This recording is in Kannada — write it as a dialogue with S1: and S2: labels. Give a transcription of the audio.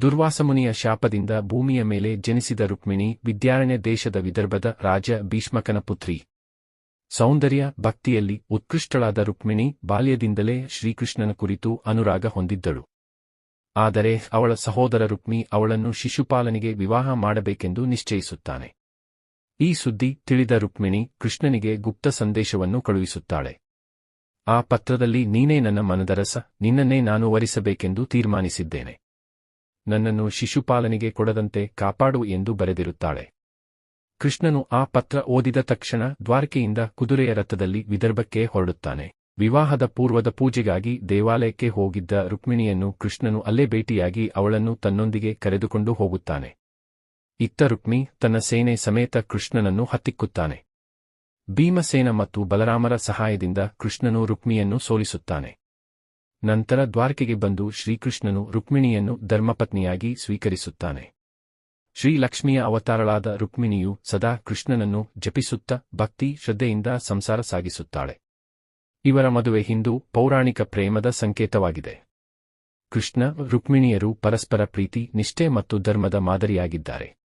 S1: ದುರ್ವಾಸಮುನಿಯ ಶಾಪದಿಂದ ಭೂಮಿಯ ಮೇಲೆ ಜನಿಸಿದ ರುಕ್ಮಿಣಿ, ವಿದ್ಯಾರಣ್ಯ ದೇಶದ ವಿದರ್ಭದ ರಾಜ ಭೀಷ್ಮಕನ ಪುತ್ರಿ. ಸೌಂದರ್ಯ, ಭಕ್ತಿಯಲ್ಲಿ ಉತ್ಕೃಷ್ಟಳಾದ ರುಕ್ಮಿಣಿ ಬಾಲ್ಯದಿಂದಲೇ ಶ್ರೀಕೃಷ್ಣನ ಕುರಿತು ಅನುರಾಗ ಹೊಂದಿದ್ದಳು. ಆದರೆ ಅವಳ ಸಹೋದರ ರುಕ್ಮಿ ಅವಳನ್ನು ಶಿಶುಪಾಲನಿಗೆ ವಿವಾಹ ಮಾಡಬೇಕೆಂದು ನಿಶ್ಚಯಿಸುತ್ತಾನೆ. ಈ ಸುದ್ದಿ ತಿಳಿದ ರುಕ್ಮಿಣಿ ಕೃಷ್ಣನಿಗೆ ಗುಪ್ತ ಸಂದೇಶವನ್ನು ಕಳುಹಿಸುತ್ತಾಳೆ. ಆ ಪತ್ರದಲ್ಲಿ, ನೀನೇ ನನ್ನ ಮನದರಸ ನಿನ್ನನ್ನೇ ನಾನು ವರಿಸಬೇಕೆಂದು ತೀರ್ಮಾನಿಸಿದ್ದೇನೆ. ನನ್ನನ್ನು ಶಿಶುಪಾಲನಿಗೆ ಕೊಡದಂತೆ ಕಾಪಾಡು ಎಂದು ಬರೆದಿರುತ್ತಾಳೆ. ಕೃಷ್ಣನು ಆ ಪತ್ರ ಓದಿದ ತಕ್ಷಣ ದ್ವಾರಕೆಯಿಂದ ಕುದುರೆಯ ರಥದಲ್ಲಿ ವಿದರ್ಭಕ್ಕೆ ಹೊರಡುತ್ತಾನೆ. ವಿವಾಹದ ಪೂರ್ವದ ಪೂಜೆಗಾಗಿ ದೇವಾಲಯಕ್ಕೆ ಹೋಗಿದ್ದ ರುಕ್ಮಿಣಿಯನ್ನು ಕೃಷ್ಣನು ಅಲ್ಲೇ ಭೇಟಿಯಾಗಿ ಅವಳನ್ನು ತನ್ನೊಂದಿಗೆ ಕರೆದುಕೊಂಡು ಹೋಗುತ್ತಾನೆ. ಇತ್ತ ರುಕ್ಮಿ ತನ್ನ ಸೇನೆ ಸಮೇತ ಕೃಷ್ಣನನ್ನು ಹತ್ತಿಕ್ಕುತ್ತಾನೆ. ಭೀಮಸೇನ ಮತ್ತು ಬಲರಾಮರ ಸಹಾಯದಿಂದ ಕೃಷ್ಣನು ರುಕ್ಮಿಯನ್ನು ಸೋಲಿಸುತ್ತಾನೆ. ನಂತರ ದ್ವಾರಕೆಗೆ ಬಂದು ಶ್ರೀಕೃಷ್ಣನು ರುಕ್ಮಿಣಿಯನ್ನು ಧರ್ಮಪತ್ನಿಯಾಗಿ ಸ್ವೀಕರಿಸುತ್ತಾನೆ. ಶ್ರೀಲಕ್ಷ್ಮಿಯ ಅವತಾರಳಾದ ರುಕ್ಮಿಣಿಯು ಸದಾ ಕೃಷ್ಣನನ್ನು ಜಪಿಸುತ್ತ ಭಕ್ತಿ ಶ್ರದ್ಧೆಯಿಂದ ಸಂಸಾರ ಸಾಗಿಸುತ್ತಾಳೆ. ಇವರ ಮದುವೆ ಹಿಂದೂ ಪೌರಾಣಿಕ ಪ್ರೇಮದ ಸಂಕೇತವಾಗಿದೆ. ಕೃಷ್ಣ ರುಕ್ಮಿಣಿಯರು ಪರಸ್ಪರ ಪ್ರೀತಿ, ನಿಷ್ಠೆ ಮತ್ತು ಧರ್ಮದ ಮಾದರಿಯಾಗಿದ್ದಾರೆ.